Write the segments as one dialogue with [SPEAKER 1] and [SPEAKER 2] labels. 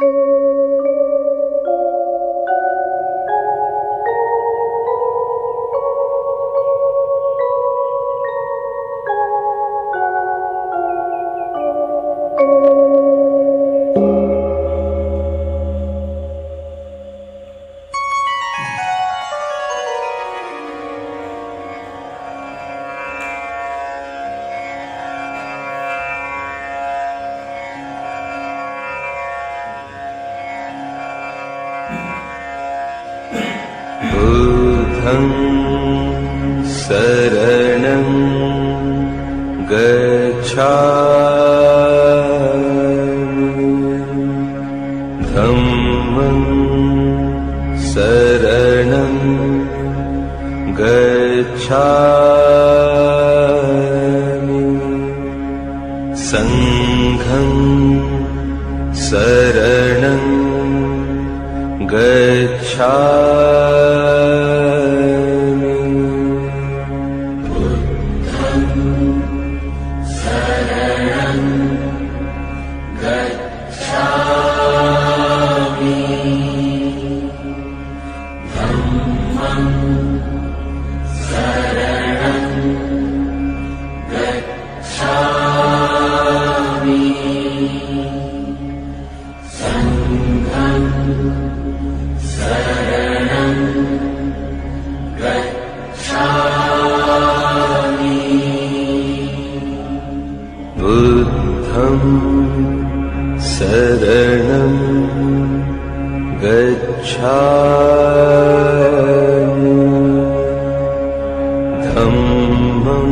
[SPEAKER 1] Thank you. बुद्धं शरणं गच्छामि गच्छा धम्मं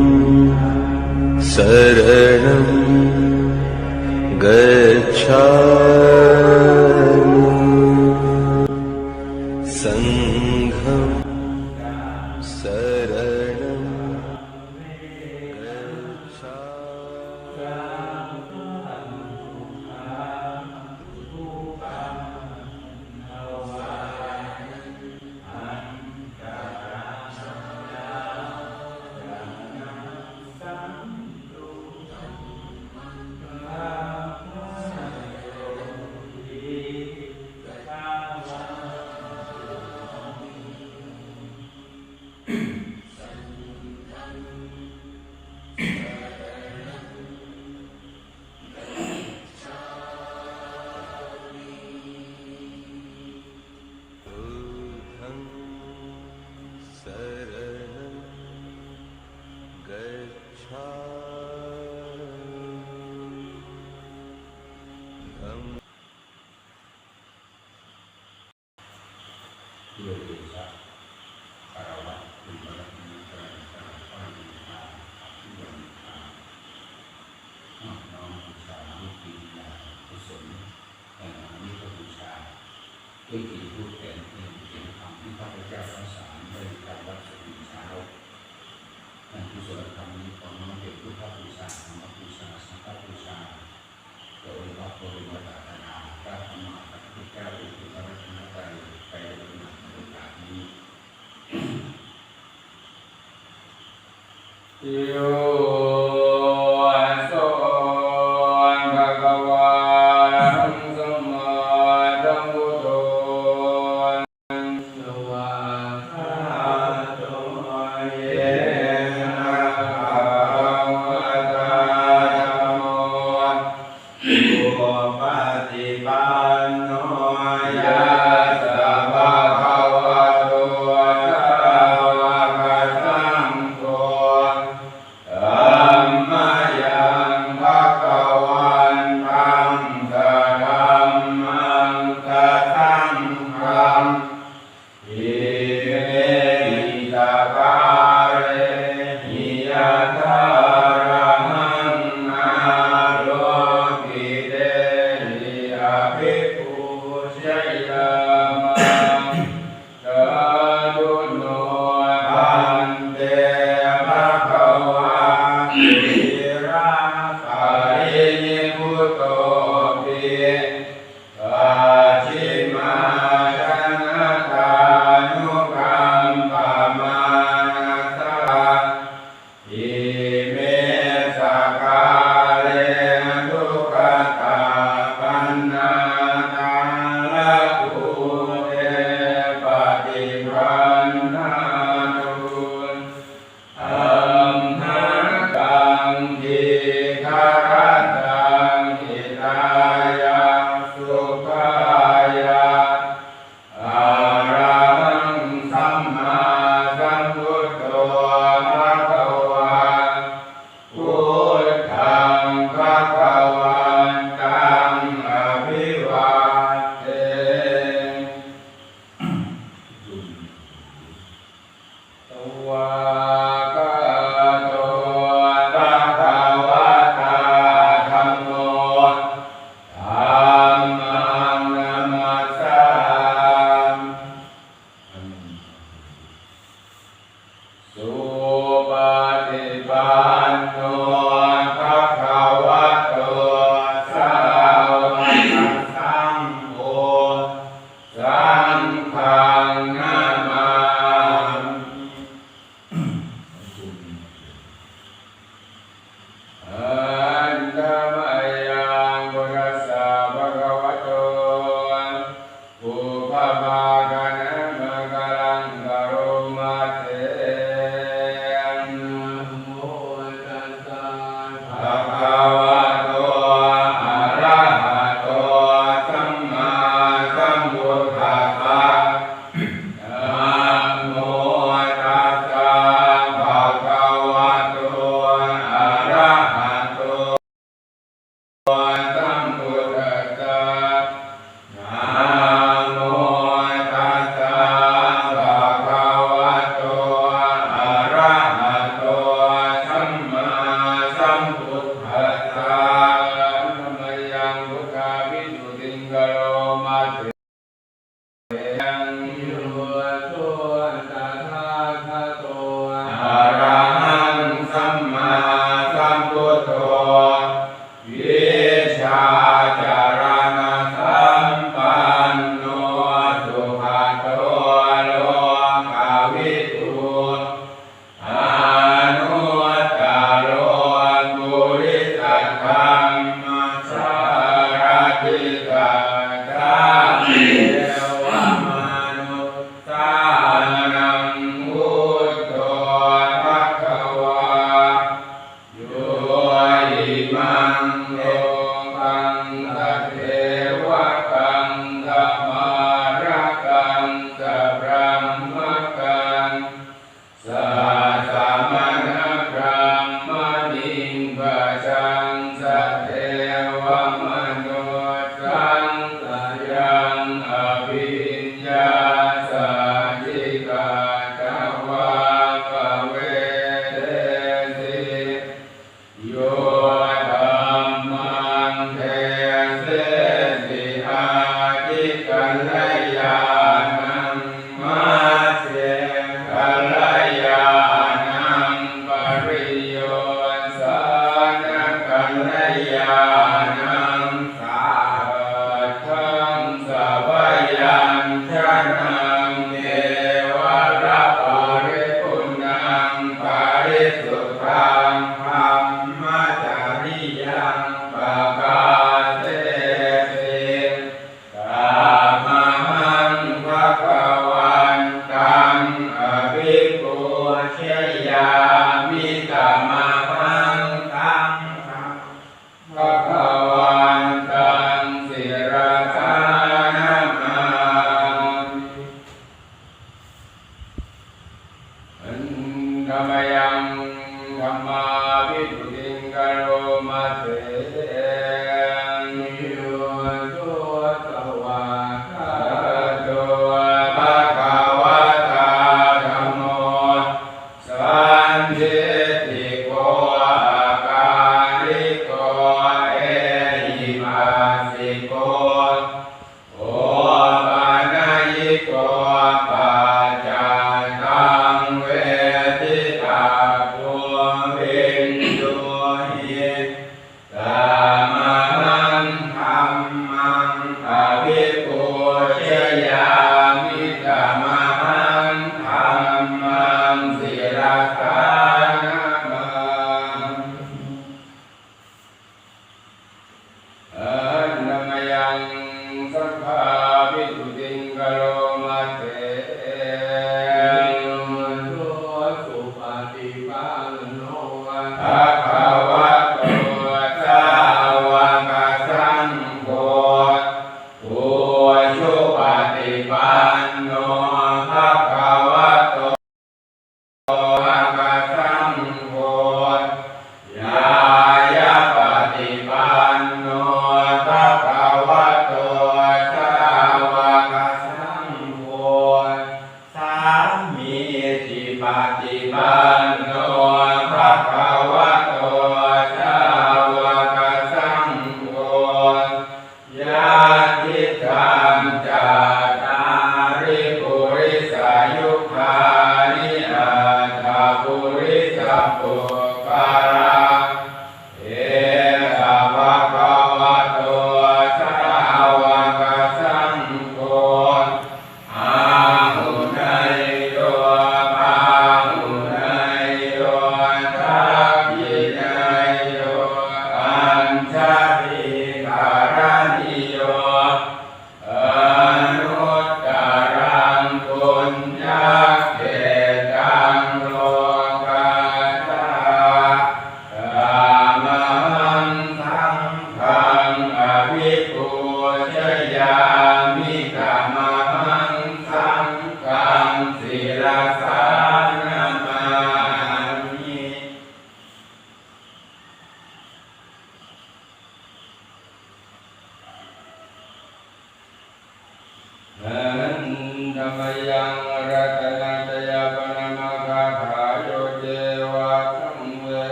[SPEAKER 1] शरणं गच्छा
[SPEAKER 2] ด้วยเดชะคารวะคุณบารมีพระเจ้าพระบิดาที่บริพารนอบน้อมบูชาลูกปีญากุศลแห่งอานิพระบูชาด้วยกิจพูดแทนเองเสียงคำที่พระพุทธเจ้าสอนสอนบริการวัดสุริเช้านั่นกุศลธรรมนี้ของน้องเด็กพุทธบูชาธรรมบูชาสังฆบูชาโดยวัดบริวารตนาพระธรรมพระพุทธเจ้าอุปการะชนใจไปในโอกาส Yo. Ah. Maria.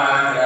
[SPEAKER 2] para